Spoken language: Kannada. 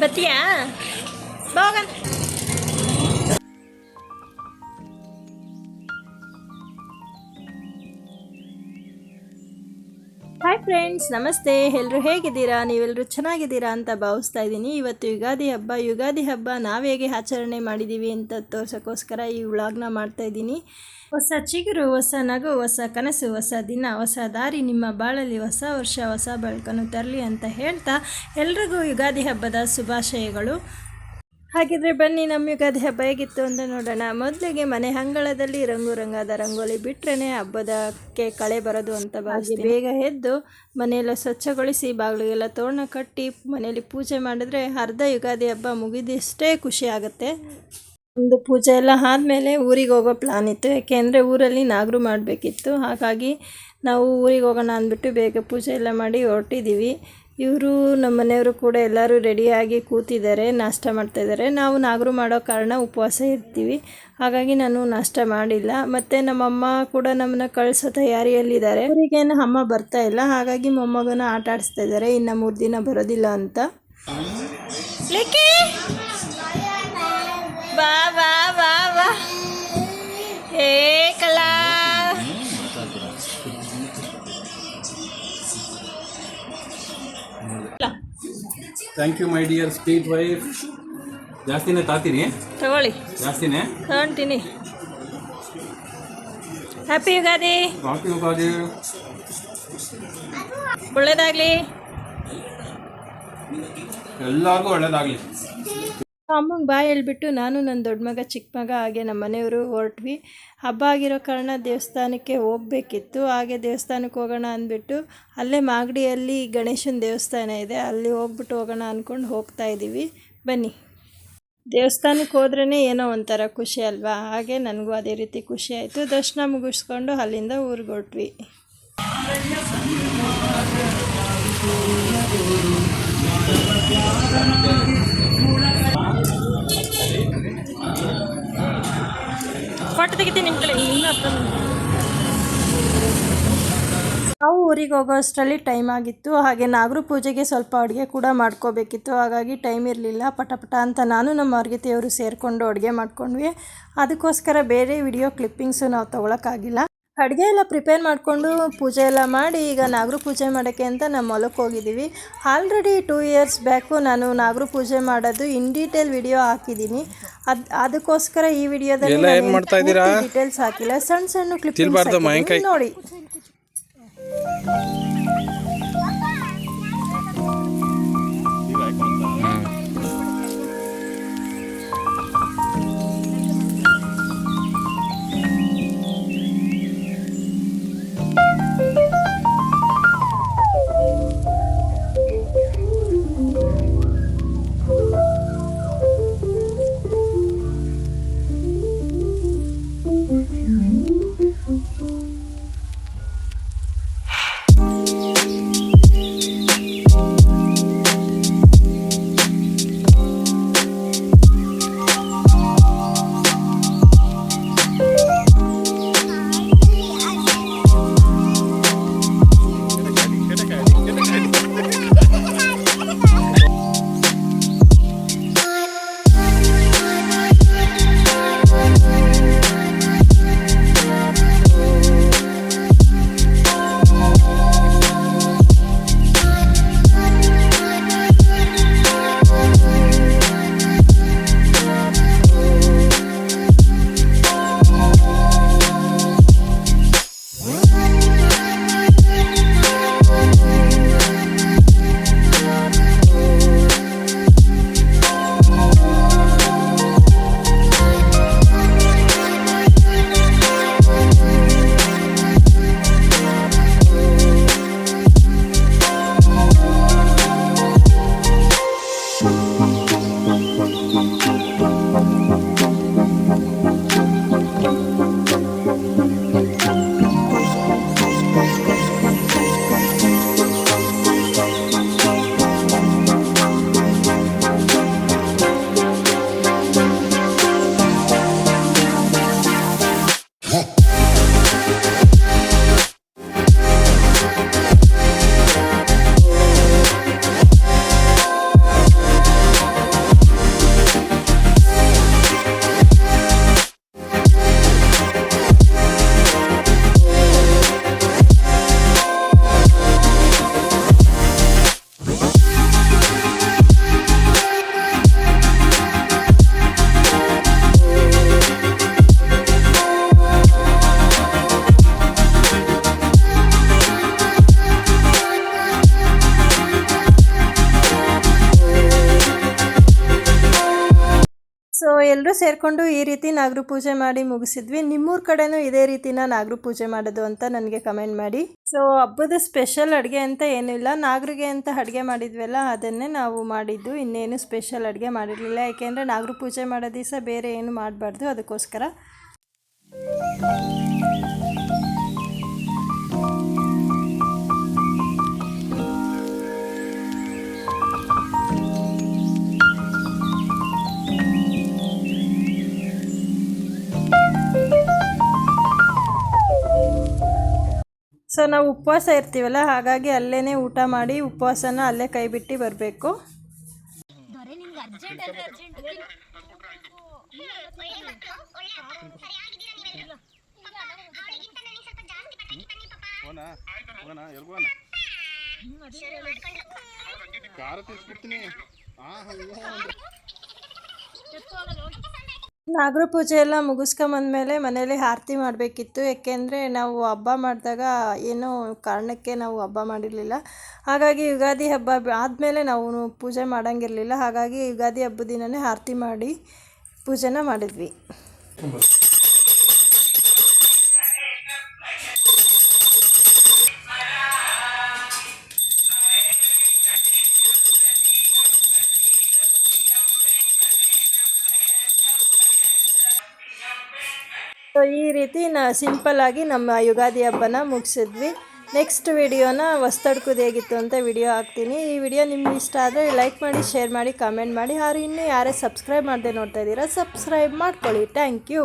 ಬತ್ತೀಯಾ ಹೋಗಣ ಹಾಯ್ ಫ್ರೆಂಡ್ಸ್ ನಮಸ್ತೆ. ಎಲ್ಲರೂ ಹೇಗಿದ್ದೀರಾ? ನೀವೆಲ್ಲರೂ ಚೆನ್ನಾಗಿದ್ದೀರಾ ಅಂತ ಭಾವಿಸ್ತಾ ಇದ್ದೀನಿ. ಇವತ್ತು ಯುಗಾದಿ ಹಬ್ಬ. ಯುಗಾದಿ ಹಬ್ಬ ನಾವು ಹೇಗೆ ಆಚರಣೆ ಮಾಡಿದ್ದೀವಿ ಅಂತ ತೋರ್ಸೋಕ್ಕೋಸ್ಕರ ಈ ವ್ಲಾಗ್ನ ಮಾಡ್ತಾ ಇದ್ದೀನಿ. ಹೊಸ ಚಿಗುರು, ಹೊಸ ನಗು, ಹೊಸ ಕನಸು, ಹೊಸ ದಿನ, ಹೊಸ ದಾರಿ, ನಿಮ್ಮ ಬಾಳಲ್ಲಿ ಹೊಸ ವರ್ಷ, ಹೊಸ ಬೆಳಕನ್ನು ತರಲಿ ಅಂತ ಹೇಳ್ತಾ ಎಲ್ರಿಗೂ ಯುಗಾದಿ ಹಬ್ಬದ ಶುಭಾಶಯಗಳು. ಹಾಗಿದ್ರೆ ಬನ್ನಿ ನಮ್ಮ ಯುಗಾದಿ ಹಬ್ಬ ಹೇಗಿತ್ತು ಅಂತ ನೋಡೋಣ. ಮೊದಲಿಗೆ ಮನೆ ಅಂಗಳದಲ್ಲಿ ರಂಗು ರಂಗಾದ ರಂಗೋಲಿ ಬಿಟ್ರೇ ಹಬ್ಬದಕ್ಕೆ ಕಳೆ ಬರೋದು ಅಂತ ಭಾವಿಸಿ ಬೇಗ ಎದ್ದು ಮನೆಯೆಲ್ಲ ಸ್ವಚ್ಛಗೊಳಿಸಿ ಬಾಗಿಲಿಗೆಲ್ಲ ತೋರಣ ಕಟ್ಟಿ ಮನೆಯಲ್ಲಿ ಪೂಜೆ ಮಾಡಿದ್ರೆ ಅರ್ಧ ಯುಗಾದಿ ಹಬ್ಬ ಮುಗಿದಿಷ್ಟೇ ಖುಷಿ ಆಗುತ್ತೆ. ಒಂದು ಪೂಜೆ ಎಲ್ಲ ಆದಮೇಲೆ ಊರಿಗೆ ಹೋಗೋ ಪ್ಲಾನ್ ಇತ್ತು. ಯಾಕೆಂದರೆ ಊರಲ್ಲಿ ನಾಗರು ಮಾಡಬೇಕಿತ್ತು. ಹಾಗಾಗಿ ನಾವು ಊರಿಗೆ ಹೋಗೋಣ ಅಂದ್ಬಿಟ್ಟು ಬೇಗ ಪೂಜೆ ಎಲ್ಲ ಮಾಡಿ ಹೊರಟಿದ್ದೀವಿ. ಇವರು ನಮ್ಮ ಮನೆಯವರು ಕೂಡ ಎಲ್ಲರೂ ರೆಡಿಯಾಗಿ ಕೂತಿದ್ದಾರೆ, ನಾಷ್ಟ ಮಾಡ್ತಾಯಿದ್ದಾರೆ ನಾವು ನಾಗರು ಮಾಡೋ ಕಾರಣ ಉಪವಾಸ ಇರ್ತೀವಿ. ಹಾಗಾಗಿ ನಾನು ನಾಷ್ಟ ಮಾಡಿಲ್ಲ. ಮತ್ತು ನಮ್ಮಮ್ಮ ಕೂಡ ನಮ್ಮನ್ನ ಕಳಿಸೋ ತಯಾರಿಯಲ್ಲಿದ್ದಾರೆ. ಅವರಿಗೇನು ಅಮ್ಮ ಬರ್ತಾ ಇಲ್ಲ. ಹಾಗಾಗಿ ಮೊಮ್ಮಗನ ಆಟ ಆಡಿಸ್ತಾ ಇದ್ದಾರೆ. ಇನ್ನು ಮೂರು ದಿನ ಬರೋದಿಲ್ಲ ಅಂತ. ಬಾ ಬಾ ಬಾ. Thank you my dear sweet wife ಜಾಸ್ತಿನೇ ತಾತೀನಿ ತಗೊಳ್ಳಿ. ಜಾಸ್ತಿನೇ. ತಗೊಂತೀನಿ. ಹ್ಯಾಪಿ ಯುಗಾದಿ. ಹ್ಯಾಪಿ ಯುಗಾದಿ. ಒಳ್ಳೇದಾಗಲಿ. ಎಲ್ಲರಿಗೂ ಒಳ್ಳೇದಾಗಲಿ. ಅಮ್ಮಂಗೆ ಬಾಯ್ ಹೇಳ್ಬಿಟ್ಟು ನಾನು ನನ್ನ ದೊಡ್ಡ ಮಗ ಚಿಕ್ಕ ಮಗ ಹಾಗೆ ನಮ್ಮ ಮನೆಯವರು ಹೊರಟ್ವಿ. ಹಬ್ಬ ಆಗಿರೋ ಕಾರಣ ದೇವಸ್ಥಾನಕ್ಕೆ ಹೋಗಬೇಕಿತ್ತು. ಹಾಗೆ ದೇವಸ್ಥಾನಕ್ಕೆ ಹೋಗೋಣ ಅಂದ್ಬಿಟ್ಟು ಅಲ್ಲೇ ಮಾಗಡಿಯಲ್ಲಿ ಗಣೇಶನ ದೇವಸ್ಥಾನ ಇದೆ. ಅಲ್ಲಿ ಹೋಗ್ಬಿಟ್ಟು ಹೋಗೋಣ ಅಂದ್ಕೊಂಡು ಹೋಗ್ತಾ ಇದ್ದೀವಿ ಬನ್ನಿ. ದೇವಸ್ಥಾನಕ್ಕೆ ಹೋದ್ರೇ ಏನೋ ಒಂಥರ ಖುಷಿ ಅಲ್ವಾ? ಹಾಗೆ ನನಗೂ ಅದೇ ರೀತಿ ಖುಷಿ ಆಯಿತು. ದರ್ಶನ ಮುಗಿಸ್ಕೊಂಡು ಅಲ್ಲಿಂದ ಊರಿಗೆ ಹೊರಟ್ವಿ. ತೆಗಿತೀನಿ ನಿಮ್ಮ ಕಡೆ. ನಾವು ಊರಿಗೆ ಹೋಗೋ ಅಷ್ಟರಲ್ಲಿ ಟೈಮ್ ಆಗಿತ್ತು. ಹಾಗೆ ನಾಗರ ಪೂಜೆಗೆ ಸ್ವಲ್ಪ ಅಡುಗೆ ಕೂಡ ಮಾಡ್ಕೋಬೇಕಿತ್ತು. ಹಾಗಾಗಿ ಟೈಮ್ ಇರಲಿಲ್ಲ. ಪಟ ಪಟ ಅಂತ ನಾನು ನಮ್ಮ ಅರ್ಗಿತೆಯವರು ಸೇರಿಕೊಂಡು ಅಡುಗೆ ಮಾಡ್ಕೊಂಡ್ವಿ. ಅದಕ್ಕೋಸ್ಕರ ಬೇರೆ ವಿಡಿಯೋ ಕ್ಲಿಪ್ಪಿಂಗ್ಸು ನಾವು ತೊಗೊಳಕ್ಕಾಗಿಲ್ಲ. ಅಡುಗೆ ಎಲ್ಲ ಪ್ರಿಪೇರ್ ಮಾಡಿಕೊಂಡು ಪೂಜೆ ಎಲ್ಲ ಮಾಡಿ ಈಗ ನಾಗರ ಪೂಜೆ ಮಾಡೋಕ್ಕೆ ಅಂತ ನಮ್ಮ ಹೊಲಕ್ಕೆ ಹೋಗಿದ್ದೀವಿ. ಆಲ್ರೆಡಿ ಟೂ ಇಯರ್ಸ್ ಬ್ಯಾಕು ನಾನು ನಾಗರ ಪೂಜೆ ಮಾಡೋದು ಇನ್ ಡೀಟೇಲ್ ವಿಡಿಯೋ ಹಾಕಿದ್ದೀನಿ. ಅದು ಅದಕ್ಕೋಸ್ಕರ ಈ ವಿಡಿಯೋದಲ್ಲಿ ಡೀಟೇಲ್ಸ್ ಹಾಕಿಲ್ಲ. ಸಣ್ಣ ಸಣ್ಣ ಕ್ಲಿಪ್ ನೋಡಿ. ಎಲ್ಲರೂ ಸೇರಿಕೊಂಡು ಈ ರೀತಿ ನಾಗರ ಪೂಜೆ ಮಾಡಿ ಮುಗಿಸಿದ್ವಿ. ನಿಮ್ಮೂರ ಕಡೆನೂ ಇದೇ ರೀತಿನ ನಾಗರ ಪೂಜೆ ಮಾಡೋದು ಅಂತ ನನಗೆ ಕಮೆಂಟ್ ಮಾಡಿ. ಸೊ ಹಬ್ಬದ ಸ್ಪೆಷಲ್ ಅಡುಗೆ ಅಂತ ಏನೂ ಇಲ್ಲ. ನಾಗರಿಗೆ ಅಂತ ಅಡುಗೆ ಮಾಡಿದ್ವಲ್ಲ, ಅದನ್ನೇ ನಾವು ಮಾಡಿದ್ದು. ಇನ್ನೇನು ಸ್ಪೆಷಲ್ ಅಡುಗೆ ಮಾಡಿರಲಿಲ್ಲ. ಯಾಕೆಂದರೆ ನಾಗರ ಪೂಜೆ ಮಾಡೋ ದಿವಸ ಬೇರೆ ಏನು ಮಾಡಬಾರ್ದು. ಅದಕ್ಕೋಸ್ಕರ. ಸೊ ನಾವು ಉಪವಾಸ ಇರ್ತೀವಲ್ಲ ಹಾಗಾಗಿ ಅಲ್ಲೇ ಊಟ ಮಾಡಿ ಉಪವಾಸನ ಅಲ್ಲೇ ಕೈ ಬಿಟ್ಟು ಬರಬೇಕು. ದೊರೆ ನಿಮ್ಗೆ ಅರ್ಜೆಂಟ್ ಅಂದ್ರೆ ಅರ್ಜೆಂಟ್ ಹೋಗೋಣ ಹೋಗೋಣ ಎಲ್ಗೂ ಹೋಗೋಣ. ಖಾರ ತಿನ್ಸ್ಬಿಡ್ತೀನಿ. ಆ ನಾಗರ ಪೂಜೆ ಎಲ್ಲ ಮುಗಿಸ್ಕೊಂಬಂದ್ಮೇಲೆ ಮನೇಲಿ ಆರತಿ ಮಾಡಬೇಕಿತ್ತು. ಏಕೆಂದರೆ ನಾವು ಹಬ್ಬ ಮಾಡಿದಾಗ ಏನೋ ಕಾರಣಕ್ಕೆ ನಾವು ಹಬ್ಬ ಮಾಡಿರಲಿಲ್ಲ. ಹಾಗಾಗಿ ಯುಗಾದಿ ಹಬ್ಬ ಆದಮೇಲೆ ನಾವು ಪೂಜೆ ಮಾಡೋಂಗಿರಲಿಲ್ಲ. ಹಾಗಾಗಿ ಯುಗಾದಿ ಹಬ್ಬದ ದಿನವೇ ಆರತಿ ಮಾಡಿ ಪೂಜೆನ ಮಾಡಿದ್ವಿ. ಸೊ ಈ ರೀತಿ ನಾ ಸಿಂಪಲ್ಲಾಗಿ ನಮ್ಮ ಯುಗಾದಿ ಹಬ್ಬನ ಮುಗಿಸಿದ್ವಿ. ನೆಕ್ಸ್ಟ್ ವಿಡಿಯೋನ ಹೊಸ್ತಡ್ಕೋದು ಹೇಗಿತ್ತು ಅಂತ ವಿಡಿಯೋ ಹಾಕ್ತೀನಿ. ಈ ವಿಡಿಯೋ ನಿಮ್ಗೆ ಇಷ್ಟ ಆದರೆ ಲೈಕ್ ಮಾಡಿ ಶೇರ್ ಮಾಡಿ ಕಾಮೆಂಟ್ ಮಾಡಿ. ಅವ್ರು ಇನ್ನೂ ಯಾರೇ ಸಬ್ಸ್ಕ್ರೈಬ್ ಮಾಡದೆ ನೋಡ್ತಾ ಇದ್ದೀರಾ ಸಬ್ಸ್ಕ್ರೈಬ್ ಮಾಡ್ಕೊಳ್ಳಿ. Thank you